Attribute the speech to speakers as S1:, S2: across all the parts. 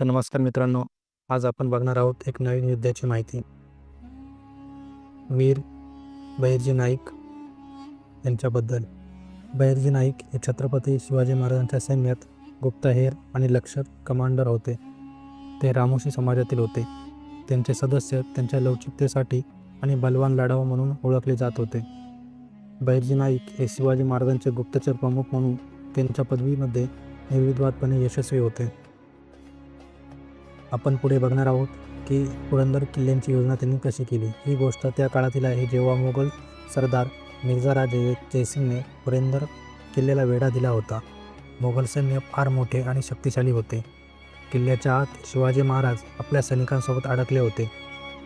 S1: तर नमस्कार मित्रांनो आज आपण बघणार आहोत एक नवीन युद्धाची माहिती. वीर बहिर्जी नाईक यांच्याबद्दल. बहिर्जी नाईक हे छत्रपती शिवाजी महाराजांच्या सैन्यात गुप्तहेर आणि लष्कर कमांडर होते. ते रामोशी समाजातील होते. त्यांचे सदस्य त्यांच्या लवचिकतेसाठी आणि बलवान लढाऊ म्हणून ओळखले जात होते. बहिर्जी नाईक हे शिवाजी महाराजांचे गुप्तचर प्रमुख म्हणून त्यांच्या पदवीमध्ये निर्विवादपणे यशस्वी होते. आपण पुढे बघणार आहोत की पुरंदर किल्ल्यांची योजना त्यांनी कशी केली. ही गोष्ट त्या काळातील आहे. जेव्हा मोगल सरदार मिर्झा राजे जयसिंगने पुरंदर किल्ल्याला वेढा दिला होता मोगल सैन्य फार मोठे आणि शक्तिशाली होते. किल्ल्याच्या आत शिवाजी महाराज आपल्या सैनिकांसोबत अडकले होते.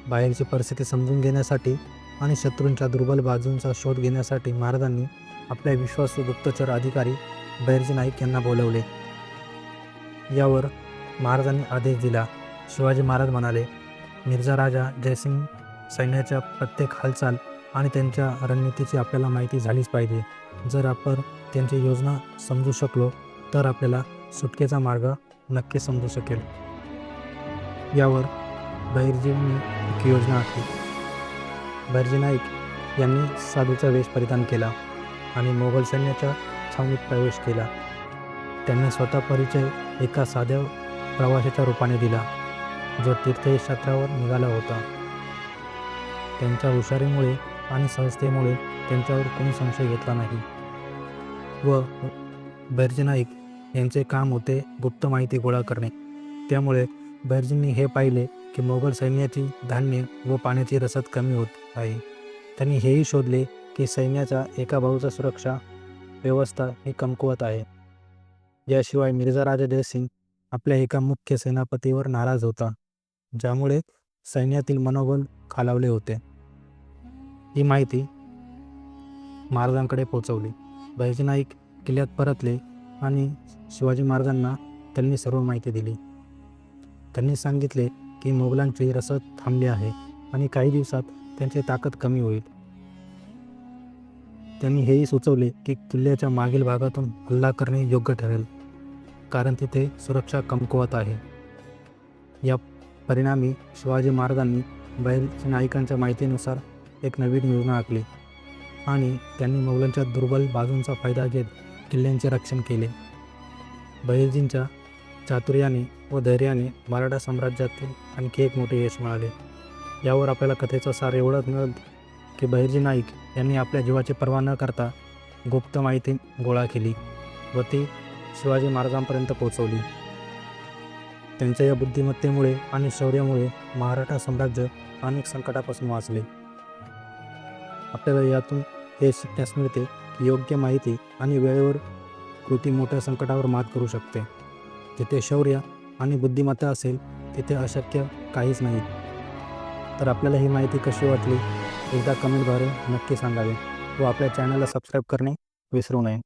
S1: बाहेरची परिस्थिती समजून घेण्यासाठी आणि शत्रूंच्या दुर्बल बाजूंचा शोध घेण्यासाठी महाराजांनी आपल्या विश्वासू गुप्तचर अधिकारी बैरजी नाईक यांना बोलवले. यावर महाराजांनी आदेश दिला. शिवाजी महाराज म्हणाले मिर्झा राजा जयसिंग सैन्याच्या प्रत्येक हालचाल आणि त्यांच्या रणनीतीची आपल्याला माहिती झालीच पाहिजे. जर आपण त्यांची योजना समजू शकलो तर आपल्याला सुटकेचा मार्ग नक्की समजू शकेल. यावर बहिर्जींनी एक योजना आखली. बहिर्जी नाईक यांनी साधूचा वेश परिधान केला आणि मोगल सैन्याच्या छावणीत प्रवेश केला. त्यांनी स्वतः परिचय एका साध्या प्रवाशाच्या रूपाने दिला. जो तीर्थयात्रावर निघाला होता. त्यांच्या हुशारीमुळे आणि सहजतेमुळे त्यांच्यावर कोणी संशय घेतला नाही. व भैरजी नाईक यांचे काम होते गुप्त माहिती गोळा करणे. त्यामुळे भैरजींनी हे पाहिले की मोगल सैन्याची धान्य व पाण्याची रसद कमी होत आहे. त्यांनी हेही शोधले की सैन्याचा एका भाऊचा सुरक्षा व्यवस्था ही कमकुवत आहे. याशिवाय मिर्झा राजा जयसिंग आपल्या एका मुख्य सेनापतीवर नाराज होता. ज्यामुळे सैन्यातील मनोबल खालावले होते. ही माहिती महाराजांकडे पोहोचवली. बहिर्जी नाईक किल्ल्यात परतले आणि शिवाजी महाराजांना त्यांनी सर्व माहिती दिली. त्यांनी सांगितले की मोगलांची रसद थांबली आहे आणि काही दिवसात त्यांची ताकद कमी होईल. त्यांनी हेही सुचवले की किल्ल्याच्या मागील भागातून हल्ला करणे योग्य ठरेल कारण तिथे सुरक्षा कमकुवत आहे. या परिणामी शिवाजी महाराजांनी बैल नायिकांच्या माहितीनुसार एक नवीन योजना आखली आणि त्यांनी मोगलांच्या दुर्बल बाजूंचा फायदा घेत किल्ल्यांचे रक्षण केले. बहिर्जींच्या चातुर्याने व धैर्याने मराठा साम्राज्यातील आणखी एक मोठे यश मिळाले. यावर आपल्याला कथेचं सार एवढंच मिळत की बहिर्जी नाईक यांनी आपल्या जीवाची पर्वा न करता गुप्त माहिती गोळा केली व ती शिवाजी महाराजांपर्यंत पोहोचवली. त्यांच्या या बुद्धिमत्तेमुळे आणि शौर्यामुळे मराठा साम्राज्य अनेक संकटापासून वाचले. आपल्याला यातून हे शिकण्यास मिळते की योग्य माहिती आणि वेळेवर कृती मोठ्या संकटावर मात करू शकते. जिथे शौर्य आणि बुद्धिमत्ता असेल तिथे अशक्य काहीच नाही. तर आपल्याला ही माहिती कशी वाटली? एकदा कमेंटद्वारे नक्की सांगावे व आपल्या चॅनलला सबस्क्राईब करणे विसरू नये.